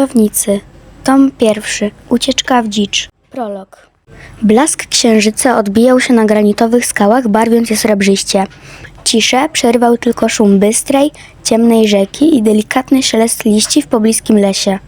Wojownicy. Tom pierwszy. Ucieczka w dzicz. Prolog. Blask księżyca odbijał się na granitowych skałach, barwiąc je srebrzyście. Ciszę przerywał tylko szum bystrej, ciemnej rzeki i delikatny szelest liści w pobliskim lesie.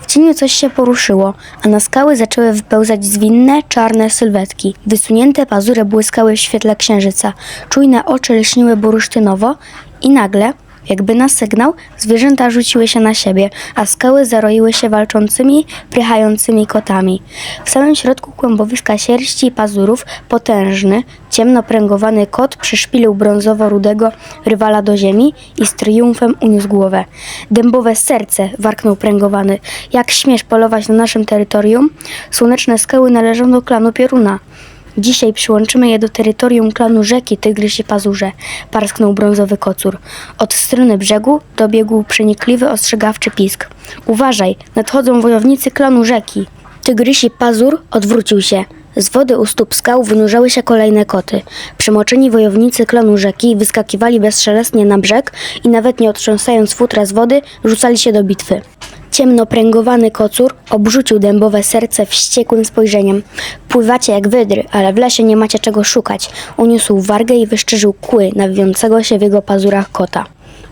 W cieniu coś się poruszyło, a na skały zaczęły wypełzać zwinne, czarne sylwetki. Wysunięte pazury błyskały w świetle księżyca, czujne oczy lśniły bursztynowo i nagle, jakby na sygnał, zwierzęta rzuciły się na siebie, a skały zaroiły się walczącymi, prychającymi kotami. W samym środku kłębowiska sierści i pazurów potężny, ciemno pręgowany kot przyszpilił brązowo-rudego rywala do ziemi i z triumfem uniósł głowę. Dębowe serce, warknął pręgowany. Jak śmiesz polować na naszym terytorium? Słoneczne skały należą do klanu Pioruna. Dzisiaj przyłączymy je do terytorium klanu rzeki Tygrysi Pazurze, parsknął brązowy kocur. Od strony brzegu dobiegł przenikliwy, ostrzegawczy pisk. Uważaj, nadchodzą wojownicy klanu rzeki. Tygrysi Pazur odwrócił się. Z wody u stóp skał wynurzały się kolejne koty. Przemoczeni wojownicy klanu rzeki wyskakiwali bezszelestnie na brzeg i nawet nie otrząsając futra z wody, rzucali się do bitwy. Ciemno pręgowany kocur obrzucił dębowe serce wściekłym spojrzeniem. Pływacie jak wydry, ale w lesie nie macie czego szukać. Uniósł wargę i wyszczerzył kły nawiącego się w jego pazurach kota.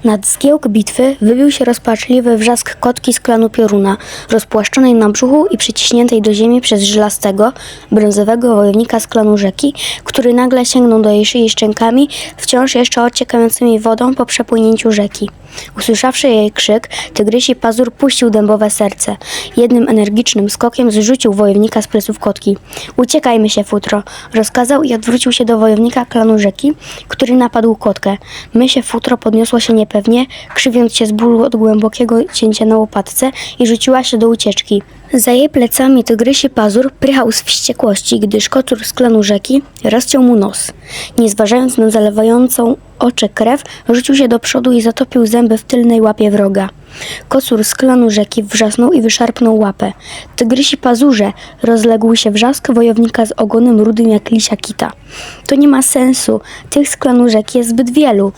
Nad zgiełk bitwy wybił się rozpaczliwy wrzask kotki z klanu Pioruna, rozpłaszczonej na brzuchu i przyciśniętej do ziemi przez żylastego, brązowego wojownika z klanu rzeki, który nagle sięgnął do jej szyi szczękami, wciąż jeszcze ociekającymi wodą po przepłynięciu rzeki. Usłyszawszy jej krzyk, tygrysi pazur puścił dębowe serce. Jednym energicznym skokiem zrzucił wojownika z pleców kotki. Uciekajmy się, futro, rozkazał i odwrócił się do wojownika klanu rzeki, który napadł kotkę. My się futro podniosło się niepewnie, krzywiąc się z bólu od głębokiego cięcia na łopatce i rzuciła się do ucieczki. Za jej plecami tygrysi pazur prychał z wściekłości, gdyż kocur z klanu rzeki rozciął mu nos. Nie zważając na zalewającą oczy krew, rzucił się do przodu i zatopił zęby w tylnej łapie wroga. Kocur z klanu rzeki wrzasnął i wyszarpnął łapę. Tygrysi pazurze rozległ się wrzask wojownika z ogonem rudym jak lisia kita. To nie ma sensu, tych z klanu rzeki jest zbyt wielu.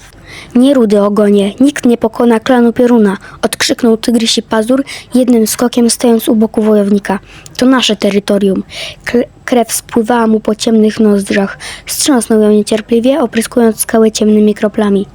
Nie rudy ogonie, nikt nie pokona klanu Pioruna, odkrzyknął tygrysi pazur, jednym skokiem stojąc u boku wojownika. To nasze terytorium. Kre- krew spływała mu po ciemnych nozdrzach. Wstrząsnął ją niecierpliwie, opryskując skały ciemnymi kroplami.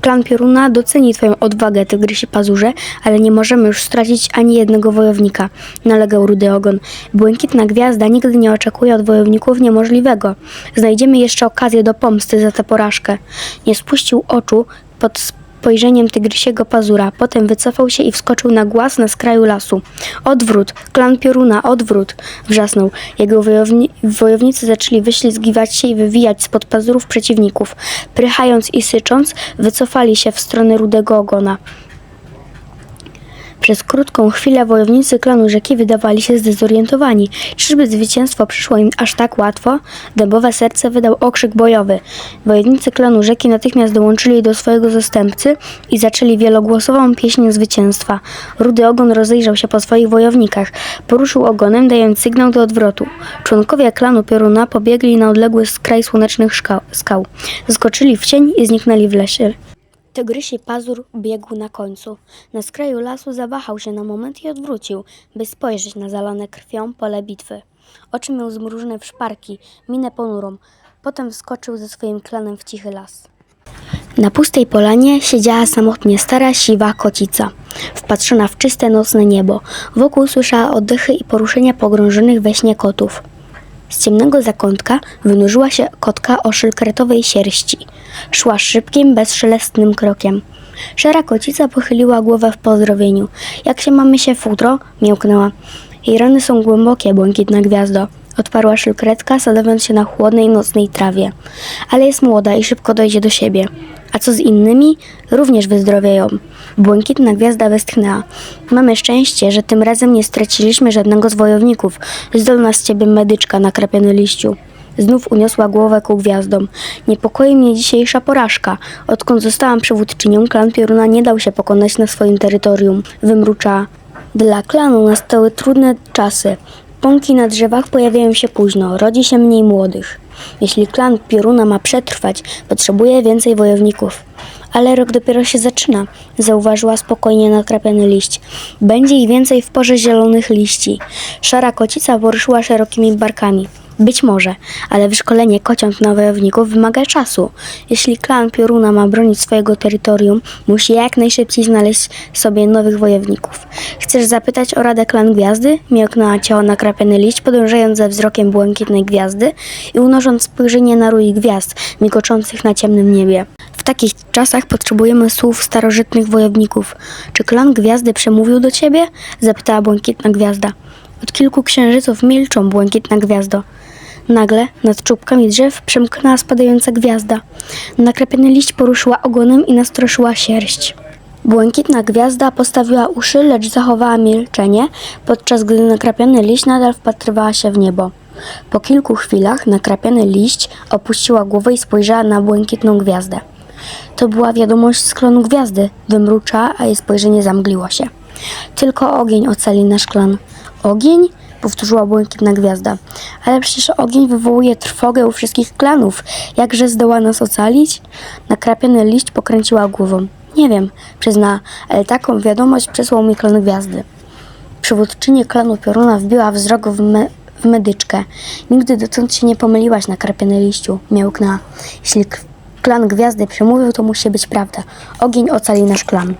Klan Pioruna doceni twoją odwagę, tygrysi pazurze, ale nie możemy już stracić ani jednego wojownika, nalegał rudy ogon. Błękitna gwiazda nigdy nie oczekuje od wojowników niemożliwego. Znajdziemy jeszcze okazję do pomsty za tę porażkę. Nie spuścił oczu pod spojrzeniem tygrysiego pazura, potem wycofał się i wskoczył na głaz na skraju lasu. Odwrót, klan Pioruna, odwrót! wrzasnął. Jego wojowni- wojownicy zaczęli wyślizgiwać się i wywijać spod pazurów przeciwników. Prychając i sycząc, wycofali się w stronę rudego ogona. Przez krótką chwilę wojownicy klanu rzeki wydawali się zdezorientowani. Czyżby zwycięstwo przyszło im aż tak łatwo? Dębowe serce wydał okrzyk bojowy. Wojownicy klanu rzeki natychmiast dołączyli do swojego zastępcy i zaczęli wielogłosową pieśń zwycięstwa. Rudy ogon rozejrzał się po swoich wojownikach. Poruszył ogonem, dając sygnał do odwrotu. Członkowie klanu Pioruna pobiegli na odległy skraj słonecznych skał. Skoczyli w cień i zniknęli w lesie. Tygrysi pazur biegł na końcu. Na skraju lasu zawahał się na moment i odwrócił, by spojrzeć na zalane krwią pole bitwy. Oczy miał zmrużone w szparki, minę ponurą. Potem wskoczył ze swoim klanem w cichy las. Na pustej polanie siedziała samotnie stara, siwa kocica, wpatrzona w czyste nocne niebo. Wokół słyszała oddechy i poruszenia pogrążonych we śnie kotów. Z ciemnego zakątka wynurzyła się kotka o szylkretowej sierści. Szła szybkim, bezszelestnym krokiem. Szara kocica pochyliła głowę w pozdrowieniu. Jak się mamy się futro? mięknęła. Jej rany są głębokie, błękitna gwiazdo. Odparła szylkretka, sadowiąc się na chłodnej, nocnej trawie. Ale jest młoda i szybko dojdzie do siebie. A co z innymi? Również wyzdrowieją. Błękitna gwiazda westchnęła. Mamy szczęście, że tym razem nie straciliśmy żadnego z wojowników. Zdolna z ciebie medyczka na krapiany liściu. Znów uniosła głowę ku gwiazdom. Niepokoi mnie dzisiejsza porażka. Odkąd zostałam przywódczynią, klan Pioruna nie dał się pokonać na swoim terytorium. Wymruczała. Dla klanu nastały trudne czasy. Pąki na drzewach pojawiają się późno, rodzi się mniej młodych. Jeśli klan Pioruna ma przetrwać, potrzebuje więcej wojowników. Ale rok dopiero się zaczyna, zauważyła spokojnie nakrapiany liść. Będzie ich więcej w porze zielonych liści. Szara kocica poruszyła szerokimi barkami. Być może, ale wyszkolenie kociąt na wojowników wymaga czasu. Jeśli klan Pioruna ma bronić swojego terytorium, musi jak najszybciej znaleźć sobie nowych wojowników. Chcesz zapytać o radę klan Gwiazdy? Miałknęła ciało nakrapiany liść, podążając za wzrokiem błękitnej gwiazdy i unosząc spojrzenie na rój gwiazd, migoczących na ciemnym niebie. W takich czasach potrzebujemy słów starożytnych wojowników. Czy klan Gwiazdy przemówił do ciebie? Zapytała błękitna gwiazda. Od kilku księżyców milczą, błękitna gwiazdo. Nagle nad czubkami drzew przemknęła spadająca gwiazda. Nakrapiany liść poruszyła ogonem i nastroszyła sierść. Błękitna gwiazda postawiła uszy, lecz zachowała milczenie, podczas gdy nakrapiany liść nadal wpatrywała się w niebo. Po kilku chwilach nakrapiany liść opuściła głowę i spojrzała na błękitną gwiazdę. To była wiadomość z klonu gwiazdy. Wymruczała, a jej spojrzenie zamgliło się. Tylko ogień ocali nasz klan. Ogień? Powtórzyła błękitna gwiazda. Ale przecież ogień wywołuje trwogę u wszystkich klanów. Jakże zdoła nas ocalić? Nakrapiany liść pokręciła głową. Nie wiem, przyzna, ale taką wiadomość przesłał mi klan gwiazdy. Przywódczyni klanu Pioruna wbiła wzrok w, me, w medyczkę. Nigdy dotąd się nie pomyliłaś na krapiany liściu, miałknęła. Jeśli klan gwiazdy przemówił, to musi być prawda. Ogień ocali nasz klan.